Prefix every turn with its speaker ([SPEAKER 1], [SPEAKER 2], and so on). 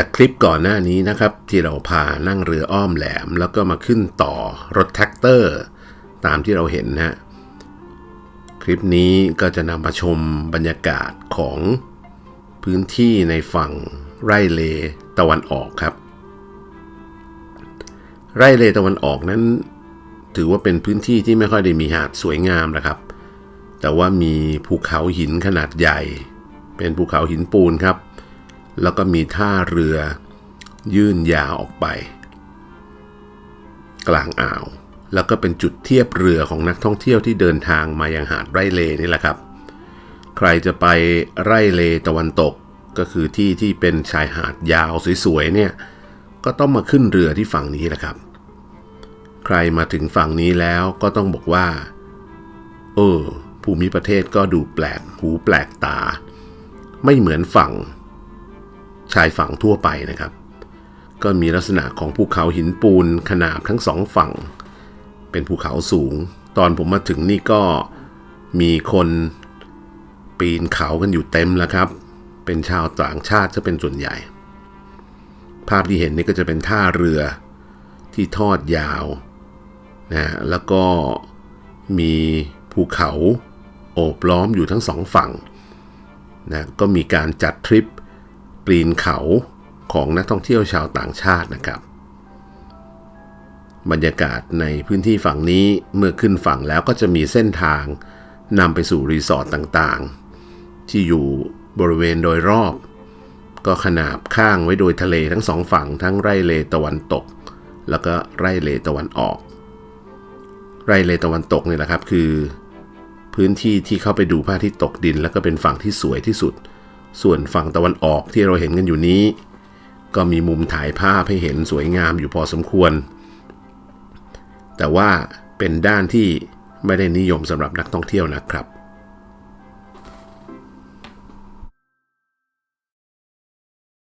[SPEAKER 1] จากคลิปก่อนหน้านี้นะครับ ที่เราพานั่งเรืออ้อมแหลม แล้วก็มาขึ้นต่อรถแท็กเตอร์ ตามที่เราเห็นนะฮะคลิปนี้ก็จะนำมาชมบรรยากาศของพื้นที่ในฝั่งไร่เลตะวันออกครับ ไร่เลตะวันออกนั้น ถือว่าเป็นพื้นที่ที่ไม่ค่อยได้มีหาดสวยงามนะครับ แต่ว่ามีภูเขาหินขนาดใหญ่ เป็นภูเขาหินปูนครับ แล้วก็มีท่าเรือ ยื่นยาวออกไป กลางอ่าว แล้วก็เป็นจุดเทียบเรือของนักท่องเที่ยวที่เดินทางมายังหาดไร่เลนี่แหละครับ ใครจะไปไร่เลตะวันตกก็คือที่ที่เป็นชายหาดยาวสวยๆเนี่ยก็ต้องมาขึ้นเรือที่ฝั่งนี้แหละครับ ใครมาถึงฝั่งนี้แล้วก็ต้องบอกว่า เออภูมิประเทศก็ดูแปลกหูแปลกตา ไม่เหมือนฝั่ง ชายฝั่งทั่วไปนะครับ ก็มีลักษณะของภูเขาหินปูนขนาบทั้งสองฝั่ง เป็นภูเขาสูง ตอนผมมาถึงนี่ก็มีคนปีนเขากันอยู่เต็มแล้วครับ เป็นชาวต่างชาติจะเป็นส่วนใหญ่ ภาพที่เห็นนี่ก็จะเป็นท่าเรือที่ทอดยาวนะแล้วก็มีภูเขาโอบล้อมอยู่ทั้งสองฝั่งนะก็มีการจัดทริป ปีนเขาของนักท่องเที่ยวชาวต่างชาตินะครับ บรรยากาศในพื้นที่ฝั่งนี้เมื่อขึ้นฝั่งแล้วก็จะมีเส้นทางนำไปสู่รีสอร์ทต่างๆ ที่อยู่บริเวณโดยรอบ ก็ขนาบข้างไว้โดยทะเลทั้งสองฝั่งทั้งไร่เลตะวันตก แล้วก็ไร่เลตะวันออก ไร่เลตะวันตกนี่แหละครับคือ พื้นที่ที่เข้าไปดูพระอาทิตย์ตกดิน แล้วก็เป็นฝั่งที่สวยที่สุด ส่วนฝั่งตะวันออกที่เราเห็นกันอยู่นี้ ก็มีมุมถ่ายภาพให้เห็นสวยงามอยู่พอสมควร แต่ว่าเป็นด้านที่ไม่ได้นิยมสำหรับนักท่องเที่ยวนะครับ